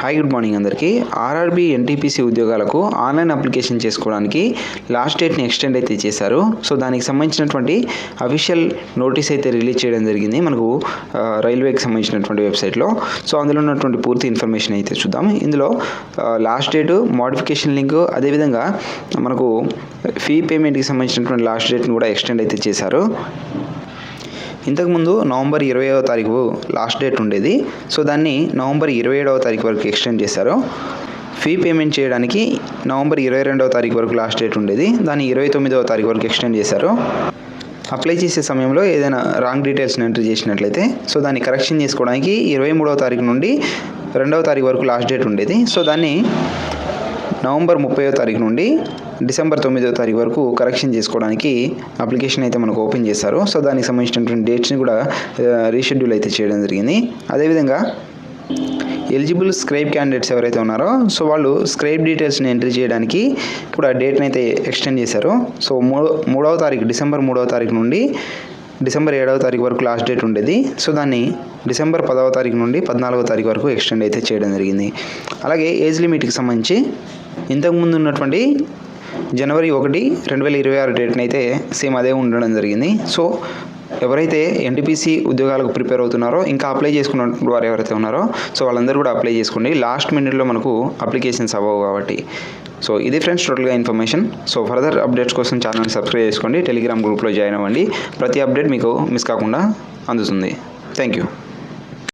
Hi good morning అందరికీ. RRB NTPC ఉద్యోగాలకు online application చేసుకోవడానికి లాస్ట్ డేట్ని ఎక్స్టెండ్ అయితే చేశారు. సో దానికి సంబంధించినటువంటి అఫీషియల్ నోటీస్ అయితే రిలీజ్ చేయడం జరిగింది మనకు రైల్వేకి సంబంధించినటువంటి వెబ్సైట్లో. సో అందులో ఉన్నటువంటి పూర్తి ఇన్ఫర్మేషన్ అయితే చూద్దాం. ఇందులో లాస్ట్ డేటు మోడిఫికేషన్ లింక్ అదేవిధంగా మనకు ఫీ పేమెంట్కి సంబంధించినటువంటి లాస్ట్ డేట్ని కూడా ఎక్స్టెండ్ అయితే చేశారు. ఇంతకుముందు నవంబర్ ఇరవైవ తారీఖు లాస్ట్ డేట్ ఉండేది. సో దాన్ని నవంబర్ ఇరవై ఏడవ తారీఖు వరకు ఎక్స్టెండ్ చేశారు. ఫీ పేమెంట్ చేయడానికి నవంబర్ ఇరవై రెండవ తారీఖు వరకు లాస్ట్ డేట్ ఉండేది. దాన్ని ఇరవై తొమ్మిదవ తారీఖు వరకు ఎక్స్టెండ్ చేశారు. అప్లై చేసే సమయంలో ఏదైనా రాంగ్ డీటెయిల్స్ని ఎంటర్ చేసినట్లయితే సో దాన్ని కరెక్షన్ చేసుకోవడానికి ఇరవై మూడవ తారీఖు నుండి రెండవ తారీఖు వరకు లాస్ట్ డేట్ ఉండేది. సో దాన్ని నవంబర్ ముప్పైవ తారీఖు నుండి డిసెంబర్ తొమ్మిదవ తారీఖు వరకు కరెక్షన్ చేసుకోవడానికి అప్లికేషన్ అయితే మనకు ఓపెన్ చేశారు. సో దానికి సంబంధించినటువంటి డేట్స్ని కూడా రీషెడ్యూల్ అయితే చేయడం జరిగింది. అదేవిధంగా ఎలిజిబుల్ స్క్రైబ్ క్యాండిడేట్స్ ఎవరైతే ఉన్నారో సో వాళ్ళు స్క్రైబ్ డీటెయిల్స్ని ఎంట్రీ చేయడానికి కూడా డేట్ని అయితే ఎక్స్టెండ్ చేశారు. సో మూడో మూడవ తారీఖు డిసెంబర్ మూడవ తారీఖు నుండి డిసెంబర్ ఏడవ తారీఖు వరకు లాస్ట్ డేట్ ఉండేది. సో దాన్ని డిసెంబర్ పదవ తారీఖు నుండి పద్నాలుగో తారీఖు వరకు ఎక్స్టెండ్ అయితే చేయడం జరిగింది. అలాగే ఏజ్ లిమిట్కి సంబంధించి ఇంతకుముందు ఉన్నటువంటి జనవరి ఒకటి రెండు వేల ఇరవై ఆరు డేట్ని అయితే సేమ్ అదే ఉండడం జరిగింది. సో ఎవరైతే ఎన్టీపీసీ ఉద్యోగాలకు ప్రిపేర్ అవుతున్నారో ఇంకా అప్లై చేసుకున్న వారు ఎవరైతే ఉన్నారో సో వాళ్ళందరూ కూడా అప్లై చేసుకోండి. లాస్ట్ మినిట్లో మనకు అప్లికేషన్స్ అవ్వవు కాబట్టి. సో ఇది ఫ్రెండ్స్ టోటల్గా ఇన్ఫర్మేషన్. సో ఫర్దర్ అప్డేట్స్ కోసం ఛానల్ని సబ్స్క్రైబ్ చేసుకోండి. టెలిగ్రామ్ గ్రూప్లో జాయిన్ అవ్వండి. ప్రతి అప్డేట్ మీకు మిస్ కాకుండా అందుతుంది. Thank you.